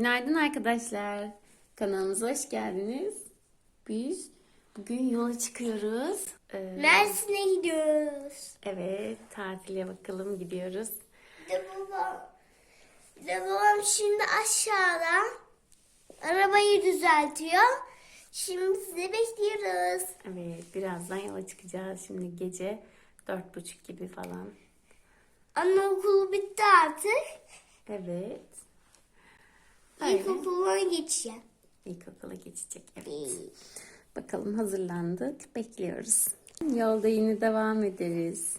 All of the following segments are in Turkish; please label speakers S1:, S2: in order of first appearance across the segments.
S1: Günaydın arkadaşlar. Kanalımıza hoş geldiniz. Biz bugün yola çıkıyoruz. Ee,
S2: Mersin'e gidiyoruz.
S1: evet, tatile bakalım gidiyoruz.
S2: Bir de babam, bir de babam şimdi aşağıda arabayı düzeltiyor. Şimdi sizi bekliyoruz.
S1: Evet, birazdan yola çıkacağız. Şimdi gece dört buçuk gibi falan.
S2: Anne okulu bitti artık.
S1: Evet. Öyle.
S2: İlkokuluna geçeceğim.
S1: İlkokula geçecek. Evet. Bakalım hazırlandık. Bekliyoruz. Yolda yine devam ederiz.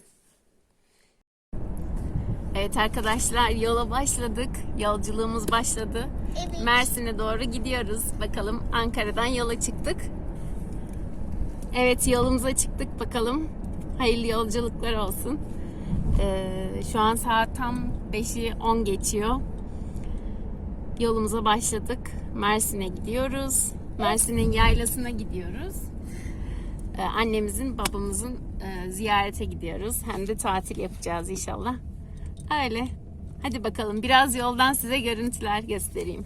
S1: Evet arkadaşlar yola başladık. Yolculuğumuz başladı.
S2: Evet.
S1: Mersin'e doğru gidiyoruz. Bakalım Ankara'dan yola çıktık. Evet yolumuza çıktık bakalım. Hayırlı yolculuklar olsun. Ee, şu an saat tam 5'i 10 geçiyor. Yolumuza başladık. Mersin'e gidiyoruz. Mersin'in yaylasına gidiyoruz. Ee, annemizin, babamızın e, ziyarete gidiyoruz. Hem de tatil yapacağız inşallah. Öyle. Hadi bakalım biraz yoldan size görüntüler göstereyim.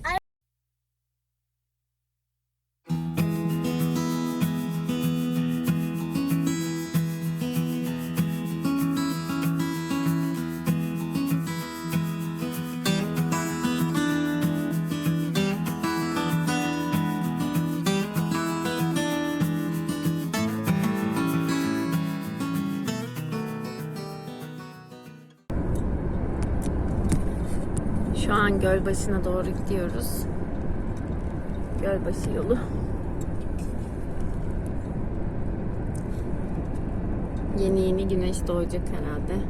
S1: Şu an Gölbaşı'na doğru gidiyoruz. Gölbaşı yolu. Yeni yeni güneş doğacak herhalde.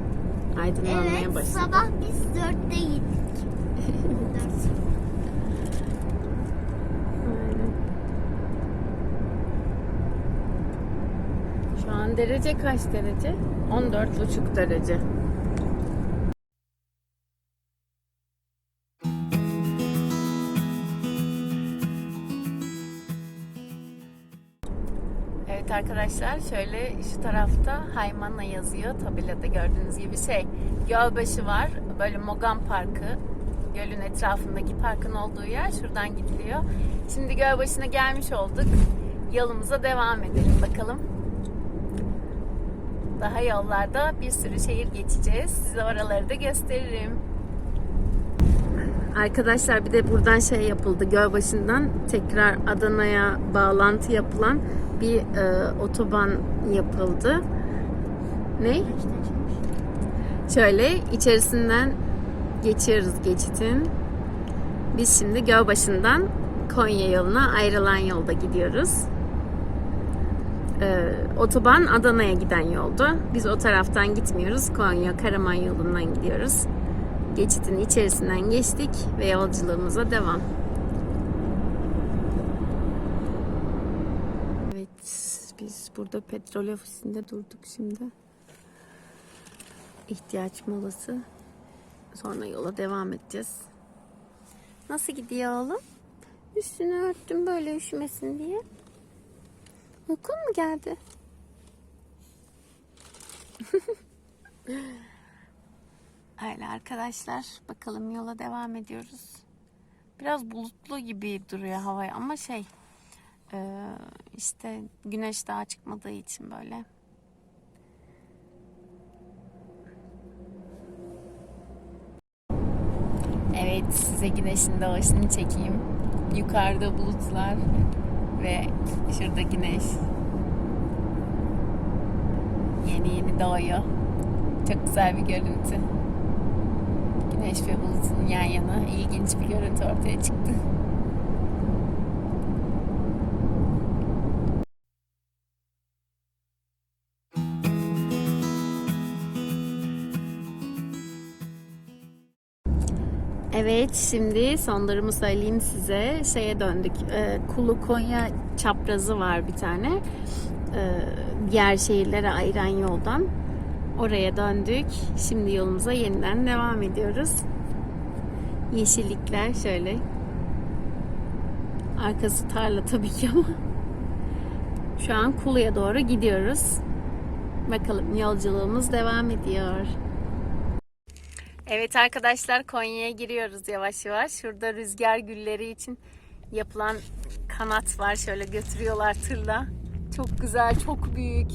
S1: Aydınlanmaya
S2: Evet
S1: başladı.
S2: sabah biz dörtte gittik.
S1: Şu an derece kaç derece? 14,5 derece. Evet arkadaşlar şöyle şu tarafta Haymana yazıyor tabelada gördüğünüz gibi şey Gölbaşı var böyle Mogan Parkı gölün etrafındaki parkın olduğu yer şuradan gidiliyor. Şimdi Gölbaşı'na gelmiş olduk. Yolumuza devam edelim bakalım. Daha yollarda bir sürü şehir geçeceğiz. Size oraları da gösteririm. Arkadaşlar bir de buradan şey yapıldı. Gölbaşı'ndan tekrar Adana'ya bağlantı yapılan bir e, otoban yapıldı. Ne? Şöyle içerisinden geçiyoruz geçitin. Biz şimdi Gölbaşı'ndan Konya yoluna ayrılan yolda gidiyoruz. Ee, otoban Adana'ya giden yoldu. Biz o taraftan gitmiyoruz. Konya Karaman yolundan gidiyoruz. Geçitin içerisinden geçtik ve yolculuğumuza devam. Evet, biz burada petrol ofisinde durduk şimdi. İhtiyaç molası. Sonra yola devam edeceğiz. Nasıl gidiyor oğlum? Üstünü örttüm böyle üşümesin diye. Uykun mu geldi? Öyle arkadaşlar. Bakalım yola devam ediyoruz. Biraz bulutlu gibi duruyor hava ama şey e, işte güneş daha çıkmadığı için böyle. Evet size güneşin doğuşunu çekeyim. Yukarıda bulutlar ve şurada güneş. Yeni yeni doğuyor. Çok güzel bir görüntü. Güneş ve bulutun yan yana ilginç bir görüntü ortaya çıktı. Evet şimdi son durumu söyleyeyim size. Şeye döndük. Ee, Kulu Konya çaprazı var bir tane. Ee, diğer şehirlere ayıran yoldan. Oraya döndük. Şimdi yolumuza yeniden devam ediyoruz. Yeşillikler şöyle. Arkası tarla tabii ki ama. Şu an Kulu'ya doğru gidiyoruz. Bakalım yolculuğumuz devam ediyor. Evet arkadaşlar Konya'ya giriyoruz yavaş yavaş. Şurada rüzgar gülleri için yapılan kanat var. Şöyle götürüyorlar tırla. Çok güzel, çok büyük.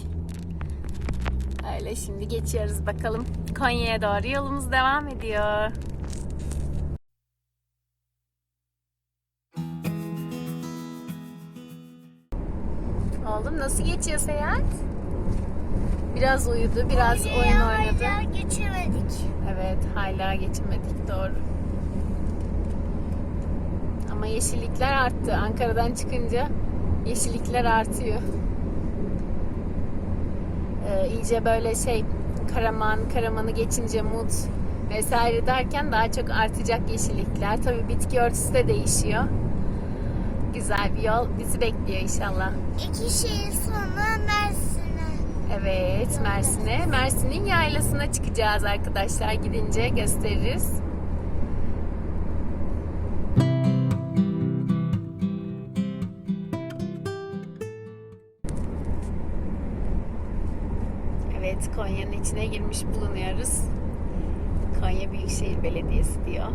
S1: Öyle şimdi geçiyoruz bakalım. Konya'ya doğru yolumuz devam ediyor. Oğlum nasıl geçiyor seyahat? Biraz uyudu, biraz oyun oynadı.
S2: Hala geçemedik.
S1: Evet, hala geçemedik doğru. Ama yeşillikler arttı. Ankara'dan çıkınca yeşillikler artıyor. Ee, iyice böyle şey Karaman, Karaman'ı geçince Mut vesaire derken daha çok artacak yeşillikler. Tabii bitki örtüsü de değişiyor. Güzel bir yol bizi bekliyor inşallah.
S2: İki şehir sonra Mersin'e.
S1: Evet, Mersin'e. Mersin'in yaylasına çıkacağız arkadaşlar. Gidince gösteririz. Konya'nın içine girmiş bulunuyoruz. Konya Büyükşehir Belediyesi diyor.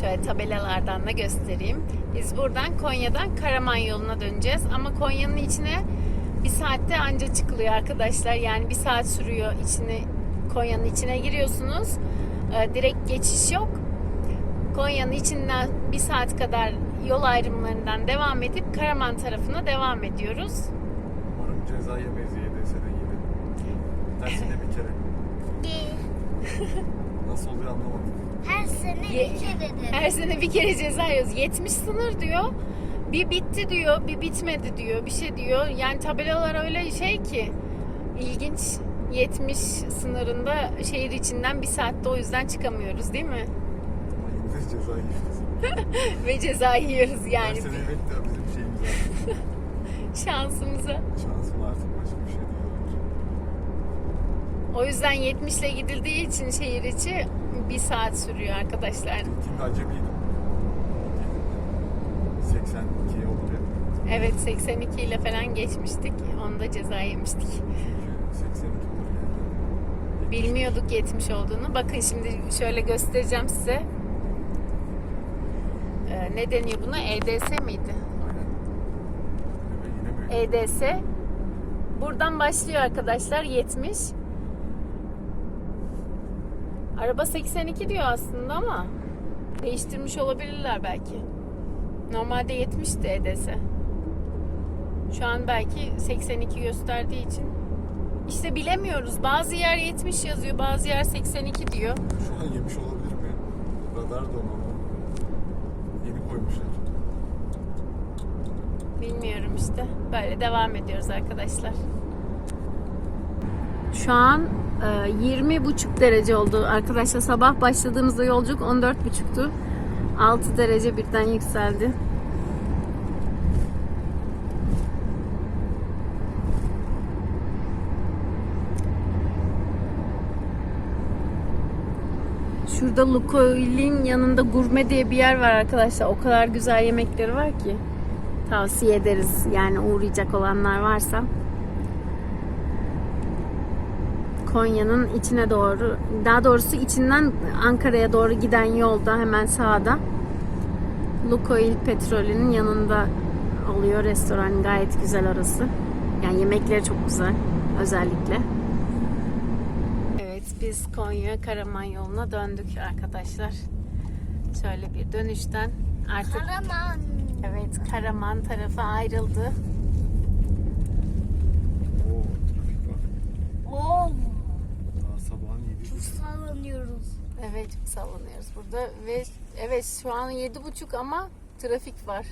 S1: Şöyle tabelalardan da göstereyim. Biz buradan Konya'dan Karaman yoluna döneceğiz. Ama Konya'nın içine bir saatte anca çıkılıyor arkadaşlar. Yani bir saat sürüyor içini Konya'nın içine giriyorsunuz. Ee, direkt geçiş yok. Konya'nın içinden bir saat kadar yol ayrımlarından devam edip Karaman tarafına devam ediyoruz.
S3: Umarım ceza YDS'den yine. Dersine bir kere.
S2: Değil.
S3: Nasıl oluyor anlamadım.
S2: Her sene
S1: Ye-
S2: bir kere de.
S1: Her sene bir kere ceza yiyoruz. 70 sınır diyor. Bir bitti diyor, bir bitmedi diyor, bir şey diyor. Yani tabelalar öyle şey ki ilginç. 70 sınırında şehir içinden bir saatte o yüzden çıkamıyoruz değil mi?
S3: Ama yine de ceza yiyeceğiz.
S1: Ve ceza yiyoruz
S3: Yani.
S1: yani
S3: Dersine evet de bizim şeyimiz var.
S1: şansımıza.
S3: Şansım artık başka bir şey değil.
S1: O yüzden 70 ile gidildiği için şehir içi bir saat sürüyor arkadaşlar.
S3: Gittiğimde acemiydim. 82 oldu.
S1: Evet 82 ile falan geçmiştik. Onda ceza yemiştik.
S3: Çünkü 82 olur yani.
S1: Bilmiyorduk 70 olduğunu. Bakın şimdi şöyle göstereceğim size. Ee, ne deniyor buna? EDS miydi?
S3: Aynen.
S1: EDS. Buradan başlıyor arkadaşlar 70. Araba 82 diyor aslında ama değiştirmiş olabilirler belki. Normalde 70'ti EDS. Şu an belki 82 gösterdiği için işte bilemiyoruz. Bazı yer 70 yazıyor, bazı yer 82 diyor.
S3: Şu an yemiş olabilir mi? Radar da onu yeni koymuşlar.
S1: Bilmiyorum işte. Böyle devam ediyoruz arkadaşlar. Şu an e, 20 buçuk derece oldu arkadaşlar. Sabah başladığımızda yolculuk 14 buçuktu. 6 derece birden yükseldi. Şurada Lukoil'in yanında gurme diye bir yer var arkadaşlar. O kadar güzel yemekleri var ki. Tavsiye ederiz yani uğrayacak olanlar varsa. Konya'nın içine doğru, daha doğrusu içinden Ankara'ya doğru giden yolda hemen sağda Lukoil petrolünün yanında oluyor restoran. Gayet güzel orası. Yani yemekleri çok güzel özellikle. Evet biz Konya Karaman yoluna döndük arkadaşlar. Şöyle bir dönüşten artık
S2: Karaman.
S1: Evet, Karaman tarafı ayrıldı.
S3: Oo trafik var.
S2: Oo.
S3: Daha sabahın 7
S2: Çok
S1: çok sallanıyoruz burada ve evet şu an yedi buçuk ama trafik var.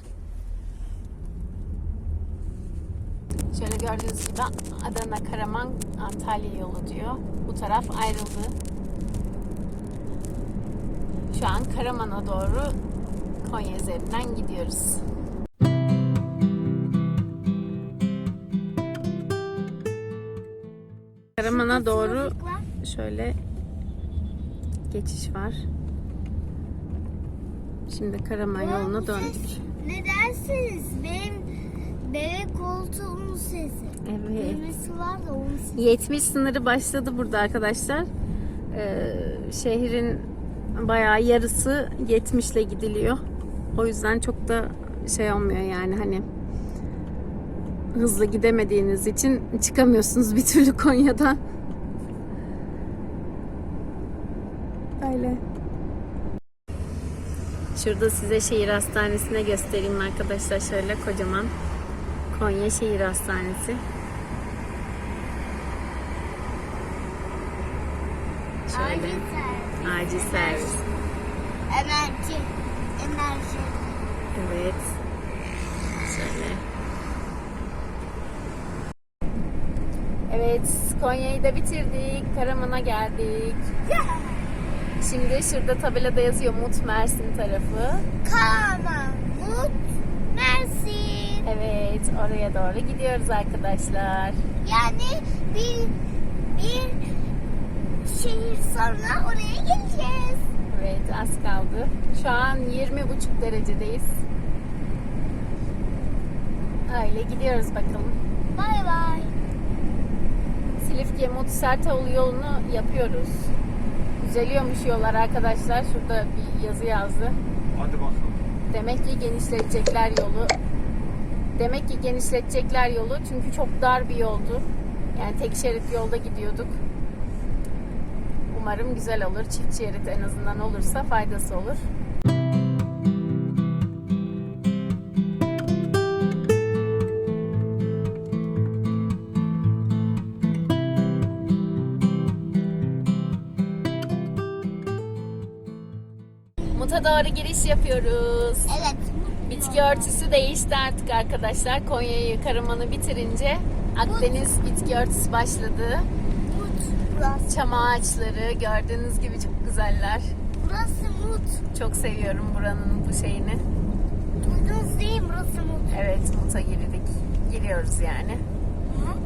S1: Şöyle gördüğünüz gibi Adana, Karaman, Antalya yolu diyor. Bu taraf ayrıldı. Şu an Karaman'a doğru Konya üzerinden gidiyoruz. Karaman'a doğru şöyle geçiş var. Şimdi Karaman yoluna döndük.
S2: ses Ne derseniz benim bebek koltuğumun sesi.
S1: Evet.
S2: Düğmesi var da onun sesi.
S1: 70 sınırı başladı burada arkadaşlar. Ee, şehrin bayağı yarısı 70 ile gidiliyor. O yüzden çok da şey olmuyor yani hani hızlı gidemediğiniz için çıkamıyorsunuz bir türlü Konya'dan. Öyle. Şurada size şehir hastanesine göstereyim arkadaşlar. Şöyle kocaman Konya Şehir Hastanesi. Şöyle
S2: Acil servis. Enerji. Enerji.
S1: Evet. Şöyle. Evet, Konya'yı da bitirdik. Karaman'a geldik. Şimdi şurada tabelada yazıyor Mut Mersin tarafı.
S2: Kama. Mut. Mersin.
S1: Evet, oraya doğru gidiyoruz arkadaşlar.
S2: Yani bir bir şehir sonra oraya geleceğiz.
S1: Evet, az kaldı. Şu an 20,5 derecedeyiz. Öyle gidiyoruz bakalım.
S2: Bay bay.
S1: Silifke Mut Sertoğlu yolunu yapıyoruz. Düzeliyormuş yollar arkadaşlar. Şurada bir yazı yazdı.
S3: Hadi bakalım.
S1: Demek ki genişletecekler yolu. Demek ki genişletecekler yolu çünkü çok dar bir yoldu. Yani tek şerit yolda gidiyorduk. Umarım güzel olur. Çift şerit en azından olursa faydası olur. Doğru giriş yapıyoruz.
S2: Evet.
S1: Bitki örtüsü değişti artık arkadaşlar. Konya'yı Karaman'ı bitirince Akdeniz bitki örtüsü başladı.
S2: Mut. Burası.
S1: Çam ağaçları gördüğünüz gibi çok güzeller.
S2: Burası Mut.
S1: Çok seviyorum buranın bu şeyini.
S2: Duydunuz değil mi? Burası Mut.
S1: Evet Mut'a girdik. Giriyoruz yani.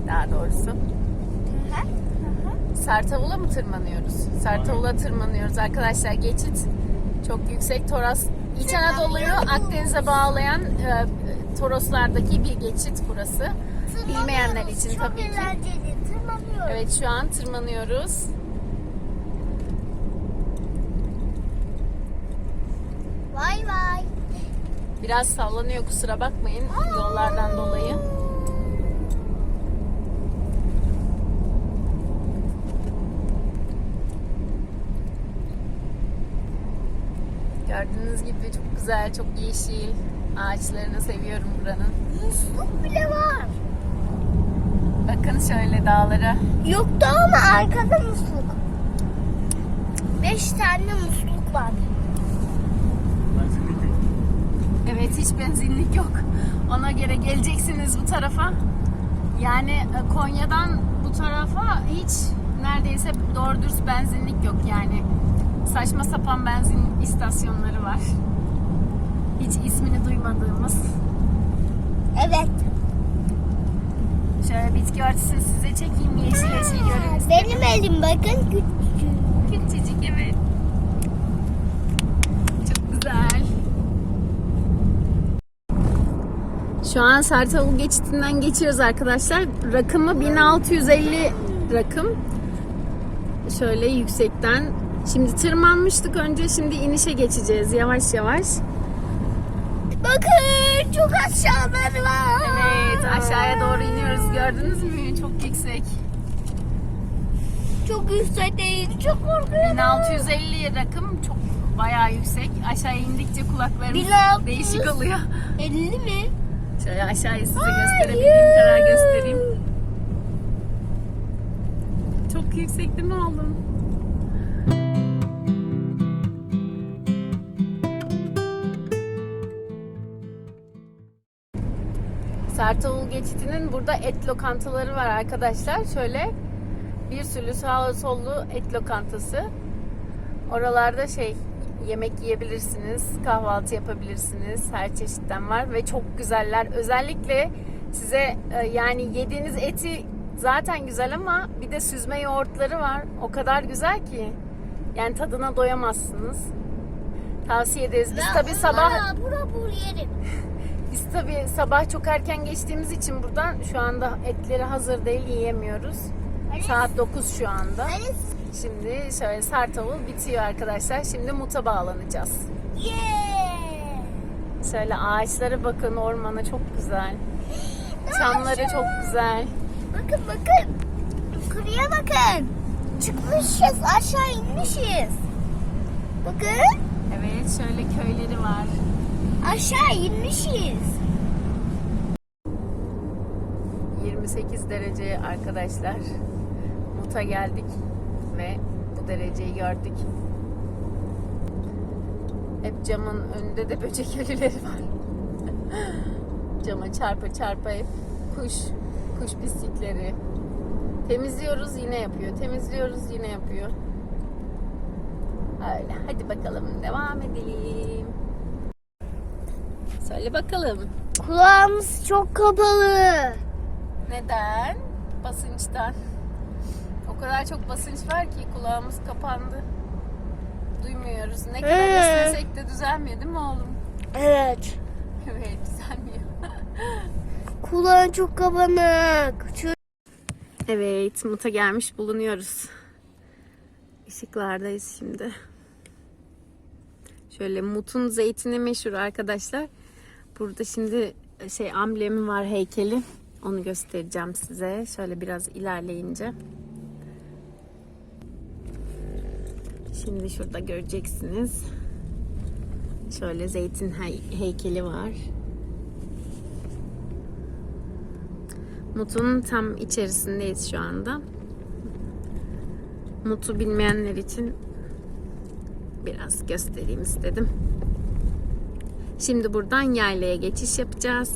S1: Daha doğrusu.
S2: Hı hı. Hı hı.
S1: Sartavul'a mı tırmanıyoruz? Sartavul'a tırmanıyoruz arkadaşlar. Geçit çok yüksek. Toros İç Anadolu'yu Akdeniz'e bağlayan e, Toroslardaki bir geçit burası. Bilmeyenler için tabii ki. Evet şu an tırmanıyoruz.
S2: Vay vay.
S1: Biraz sallanıyor kusura bakmayın yollardan dolayı. Gördüğünüz gibi çok güzel, çok yeşil. Ağaçlarını seviyorum buranın.
S2: Musluk bile var.
S1: Bakın şöyle dağlara.
S2: Yoktu ama arkada musluk. Beş tane musluk var.
S3: Benzinlik yok.
S1: Evet hiç benzinlik yok. Ona göre geleceksiniz bu tarafa. Yani e, Konya'dan bu tarafa hiç neredeyse doğru dürüst benzinlik yok yani. Saçma sapan benzin istasyonları var. Hiç ismini duymadığımız.
S2: Evet.
S1: Şöyle bitki örtüsünü size çekeyim yeşil yeşil görün.
S2: Benim elim bakın küçük.
S1: Küçücük evet. Çok güzel. Şu an Sertavul geçitinden geçiyoruz arkadaşlar. Rakımı 1650 rakım. Şöyle yüksekten. Şimdi tırmanmıştık önce. Şimdi inişe geçeceğiz yavaş yavaş.
S2: Bakın çok aşağıları var.
S1: Evet aşağıya doğru iniyoruz. Gördünüz mü? Çok yüksek.
S2: Çok yüksek değil. Çok korkuyorum.
S1: 1650 rakım çok bayağı yüksek. Aşağıya indikçe kulaklarımız
S2: 1600.
S1: değişik oluyor.
S2: 50 mi?
S1: Şöyle aşağıyı size gösterebildiğim kadar göstereyim. Çok yüksek değil mi oğlum? Sertavul geçitinin burada et lokantaları var arkadaşlar. Şöyle bir sürü sağlı sollu et lokantası. Oralarda şey yemek yiyebilirsiniz, kahvaltı yapabilirsiniz. Her çeşitten var ve çok güzeller. Özellikle size e, yani yediğiniz eti zaten güzel ama bir de süzme yoğurtları var. O kadar güzel ki. Yani tadına doyamazsınız. Tavsiye ederiz. Biz tabii sabah
S2: bura bur yerim.
S1: Biz tabii sabah çok erken geçtiğimiz için buradan şu anda etleri hazır değil yiyemiyoruz.
S2: Hani-
S1: Saat 9 şu anda.
S2: Hani
S1: Şimdi şöyle Sartavul bitiyor arkadaşlar. Şimdi Mut'a bağlanacağız.
S2: Yeah.
S1: Şöyle ağaçlara bakın, ormana çok güzel. Çamları çok güzel.
S2: Bakın bakın. Yukarıya bakın. Çıkmışız aşağı inmişiz. Bakın
S1: Evet, şöyle köyleri var.
S2: Aşağı inmişiz.
S1: 28 derece arkadaşlar. Mut'a geldik ve bu dereceyi gördük. Hep camın önünde de böcek ölüleri var. Cama çarpa çarpa hep kuş, kuş pislikleri. Temizliyoruz yine yapıyor. Temizliyoruz yine yapıyor. Öyle. Hadi bakalım devam edelim. Söyle bakalım.
S2: Kulağımız çok kapalı.
S1: Neden? Basınçtan. O kadar çok basınç var ki kulağımız kapandı. Duymuyoruz. Ne kadar
S2: Ee.
S1: üflesek de düzelmiyor değil mi oğlum?
S2: Evet.
S1: Evet düzelmiyor.
S2: Kulağın çok kapanık.
S1: Evet Mut'a gelmiş bulunuyoruz. Işıklardayız şimdi. Şöyle Mut'un zeytini meşhur arkadaşlar. Burada şimdi şey amblemi var heykeli. Onu göstereceğim size. Şöyle biraz ilerleyince. Şimdi şurada göreceksiniz. Şöyle zeytin hey- heykeli var. Mut'un tam içerisindeyiz şu anda. Mut'u bilmeyenler için biraz göstereyim istedim. Şimdi buradan yaylaya geçiş yapacağız.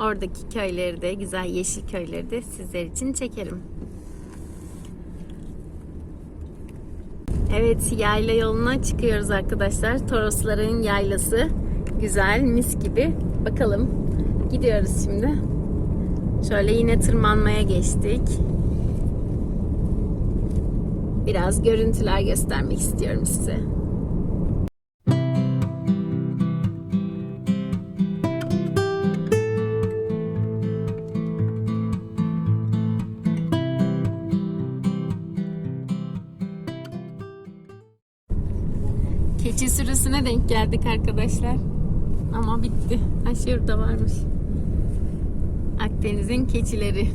S1: Oradaki köyleri de, güzel yeşil köyleri de sizler için çekerim. Evet, yayla yoluna çıkıyoruz arkadaşlar. Torosların yaylası. Güzel, mis gibi. Bakalım. Gidiyoruz şimdi. Şöyle yine tırmanmaya geçtik. Biraz görüntüler göstermek istiyorum size. Sürüsüne denk geldik arkadaşlar. Ama bitti. Ha şurada varmış. Akdeniz'in keçileri.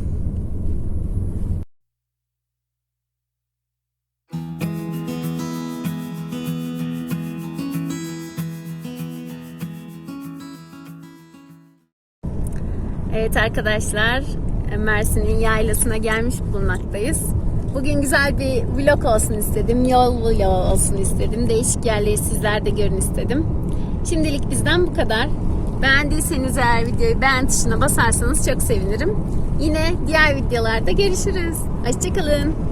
S1: Evet arkadaşlar, Mersin'in yaylasına gelmiş bulunmaktayız. Bugün güzel bir vlog olsun istedim, yol vlog olsun istedim. Değişik yerleri sizler de görün istedim. Şimdilik bizden bu kadar. Beğendiyseniz eğer videoyu beğen tuşuna basarsanız çok sevinirim. Yine diğer videolarda görüşürüz. Hoşçakalın.